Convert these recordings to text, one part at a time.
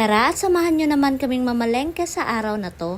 Tara at samahan nyo naman kaming mamalengke sa araw na to.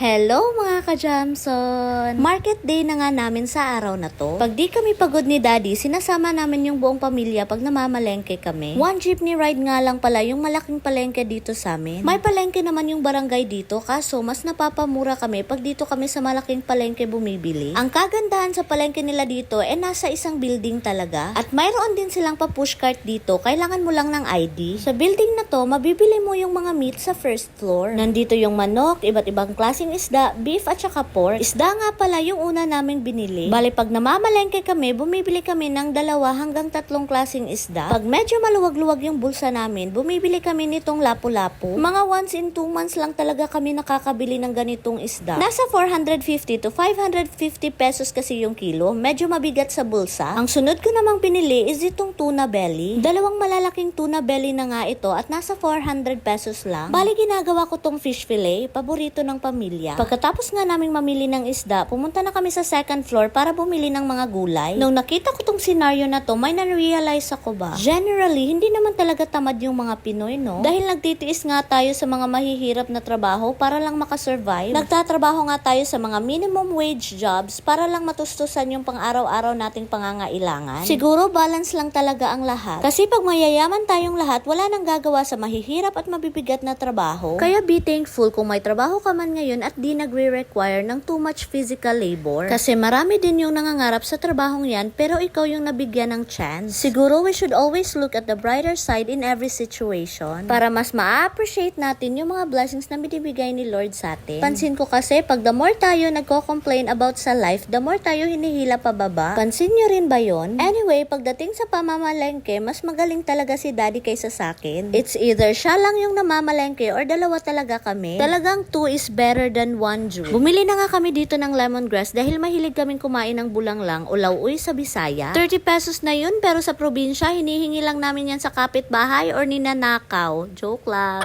Hello mga ka-Jamson! Market day na nga namin sa araw na to. Pag di kami pagod ni Daddy, sinasama namin yung buong pamilya pag namamalengke kami. One jeepney ride nga lang pala yung malaking palengke dito sa amin. May palengke naman yung barangay dito, kaso mas napapamura kami pag dito kami sa malaking palengke bumibili. Ang kagandahan sa palengke nila dito, eh nasa isang building talaga. At mayroon din silang pa-push cart dito, kailangan mo lang ng ID. Sa building na to, mabibili mo yung mga meat sa first floor. Nandito yung manok, iba't ibang klaseng isda, beef at saka pork. Isda nga pala yung una naming binili. Bali pag namamalengke kami, bumibili kami ng dalawa hanggang tatlong klaseng isda. Pag medyo maluwag-luwag yung bulsa namin, bumibili kami nitong lapu-lapu. Mga once in two months lang talaga kami nakakabili ng ganitong isda. Nasa 450 to 550 pesos kasi yung kilo. Medyo mabigat sa bulsa. Ang sunod ko namang binili is itong tuna belly. Dalawang malalaking tuna belly na nga ito at nasa 400 pesos lang. Bali ginagawa ko tong fish fillet, paborito ng pamilya. Pagkatapos nga naming mamili ng isda, pumunta na kami sa second floor para bumili ng mga gulay. Nung nakita ko tong senaryo na to, may na-realize ako ba? Generally, hindi naman talaga tamad yung mga Pinoy, no? Dahil nagtitiis nga tayo sa mga mahihirap na trabaho para lang makasurvive. Nagtatrabaho nga tayo sa mga minimum wage jobs para lang matustusan yung pang-araw-araw nating pangangailangan. Siguro balance lang talaga ang lahat. Kasi pag mayayaman tayong lahat, wala nang gagawa sa mahihirap at mabibigat na trabaho. Kaya be thankful kung may trabaho ka man ngayon at di nagre-require ng too much physical labor. Kasi marami din yung nangangarap sa trabahong yan pero ikaw yung nabigyan ng chance. Siguro we should always look at the brighter side in every situation para mas ma-appreciate natin yung mga blessings na binibigay ni Lord sa atin. Pansin ko kasi pag the more tayo nagko-complain about sa life, the more tayo hinihila pababa. Pansin nyo rin ba yon? Anyway, pagdating sa pamamalengke, mas magaling talaga si daddy kaysa sa akin. It's either siya lang yung namamalengke or dalawa talaga kami. Talagang two is better than one Jew. Bumili na nga kami dito ng lemongrass dahil mahilig kaming kumain ng bulang lang o lauoy sa Bisaya. 30 pesos na yun pero sa probinsya hinihingi lang namin yan sa kapitbahay or ninanakaw. Joke lang.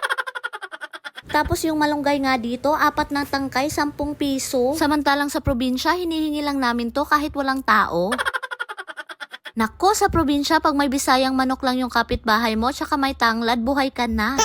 Tapos yung malunggay nga dito, apat na tangkay, 10 piso. Samantalang sa probinsya, hinihingi lang namin to kahit walang tao. Nako, sa probinsya, pag may bisayang manok lang yung kapitbahay mo, tsaka may tanglad, buhay ka na.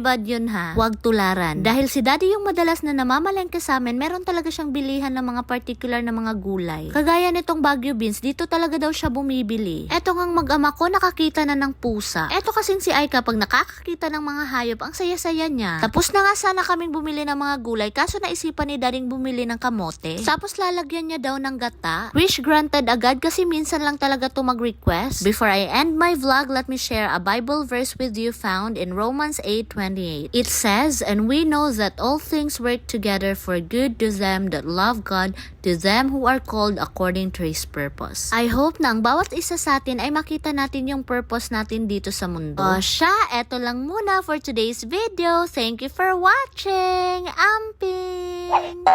Bad yun ha. Huwag tularan. Dahil si daddy yung madalas na namamalengke sa amin, meron talaga siyang bilihan ng mga particular na mga gulay. Kagaya nitong Baguio beans, dito talaga daw siya bumibili. Eto ngang mag-ama ko nakakita na ng pusa. Eto kasing si Aika pag nakakakita ng mga hayop, ang saya-saya niya. Tapos na nga sana kaming bumili ng mga gulay, kaso naisipan ni dading bumili ng kamote. Tapos lalagyan niya daw ng gata. Wish granted agad kasi minsan lang talaga to mag-request. Before I end my vlog, let me share a Bible verse with you found in Romans 8:28. It says, "And we know that all things work together for good to them that love God, to them who are called according to His purpose." I hope na ang bawat isa sa atin ay makita natin yung purpose natin dito sa mundo. O siya, eto lang muna for today's video. Thank you for watching. Amping!